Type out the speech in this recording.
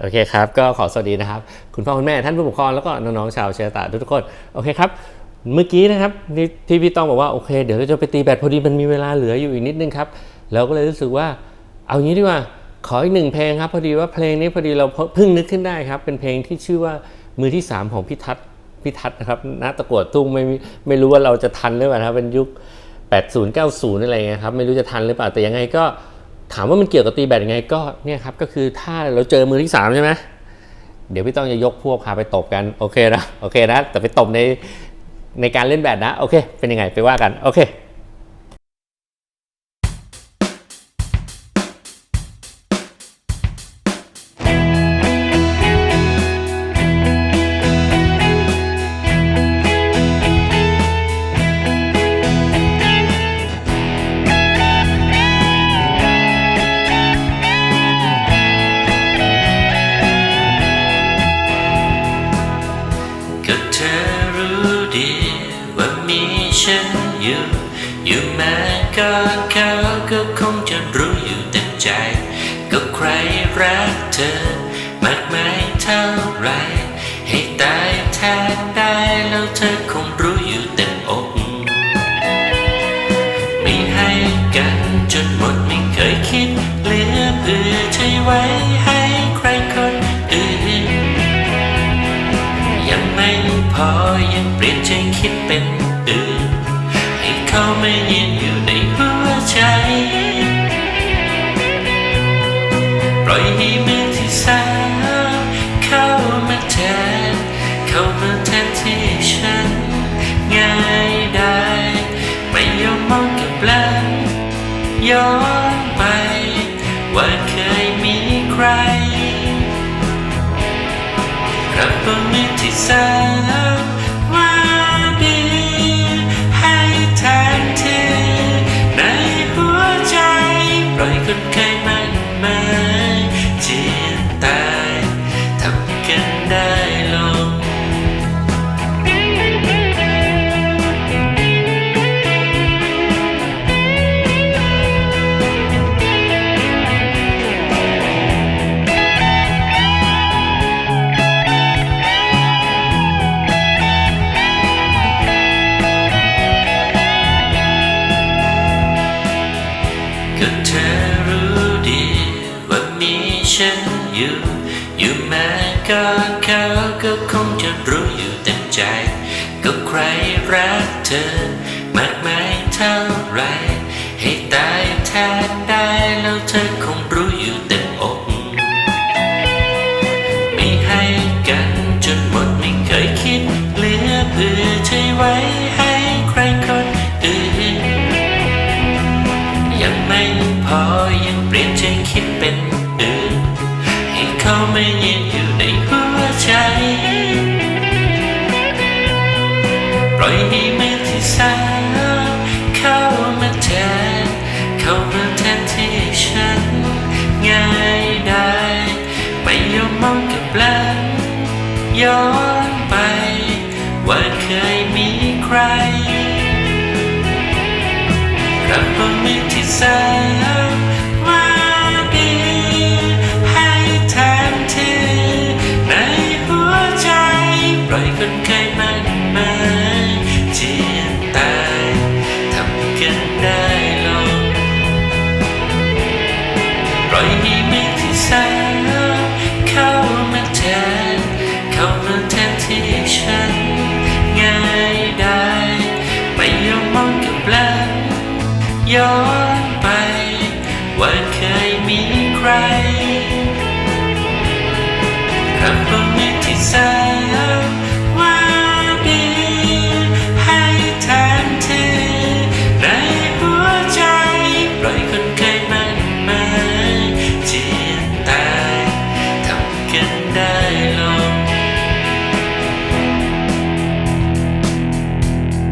โอเคครับ ก็ขอสวัสดีนะครับ คุณพ่อคุณแม่ท่านผู้ปกครองแล้วก็น้องๆชาวเชียร์ตาทุกคน โอเคครับ เมื่อกี้นะครับที่พี่ต้องบอกว่า โอเค เดี๋ยวเราจะไปตีแบตพอดีมันมีเวลาเหลืออยู่อีกนิดนึงครับเราก็เลยรู้สึกว่าเอางี้ดีกว่า ขออีกหนึ่งเพลงครับพอดีว่าเพลงนี้พอดีเราเพิ่งนึกขึ้นได้ครับ เป็นเพลงที่ชื่อว่ามือที่ 3 ของพี่ทัศพี่ทัศนะครับณตะกวดทุ่งไม่ไม่รู้ว่าเราจะทันหรือเปล่านะครับเป็นยุค 80 90 อะไรเงี้ยครับไม่รู้จะทันหรือเปล่าแต่ยังไงก็ ถามว่ามันเกี่ยวกับตีแบตยังไงก็เนี่ยครับก็คือถ้าเราเจอมือที่3ใช่ไหมเดี๋ยวพี่ต้องจะยกพวกพาไปตบกันโอเคนะโอเคนะแต่ไปตบในในการเล่นแบดนะโอเคเป็นยังไงไปว่ากันโอเค ก่อนเขาก็คงจะรู้อยู่เต็มใจ ก็ใครรักเธอ มากมายเท่าไร ให้ตายแทนได้แล้วเธอคงรู้อยู่เต็มอก ไม่ให้กันจนหมดไม่เคยคิดเหลือเพื่อใช้ไว้ ให้มือที่สามเข้ามาแทนเข้ามาแทนที่ฉันง่ายได้ไม่ยอมมองกับหลังย้อนไป ว่าเคยมีใครรับมือที่สาม อยู่ อยู่แม้ก่อนเขาก็คงจะรู้อยู่เต็มใจ ก็ใครรักเธอ มากมายเท่าไร ให้ตายแทนได้แล้วเธอคงรู้อยู่เต็มอก ไม่ให้กันจนหมดไม่เคยคิด เหลือเพื่อใช้ไว้ให้ใครคนอื่น ยังไม่พอยังเปลี่ยนใจคิด อยให้มือที่สามเข้ามาแทนเข้ามาแทนที่ฉันง่ายได้ไม่ยอมมองกับหลังย้อนไป ว่าเคยมีใครรับมือมือที่สามำกันไ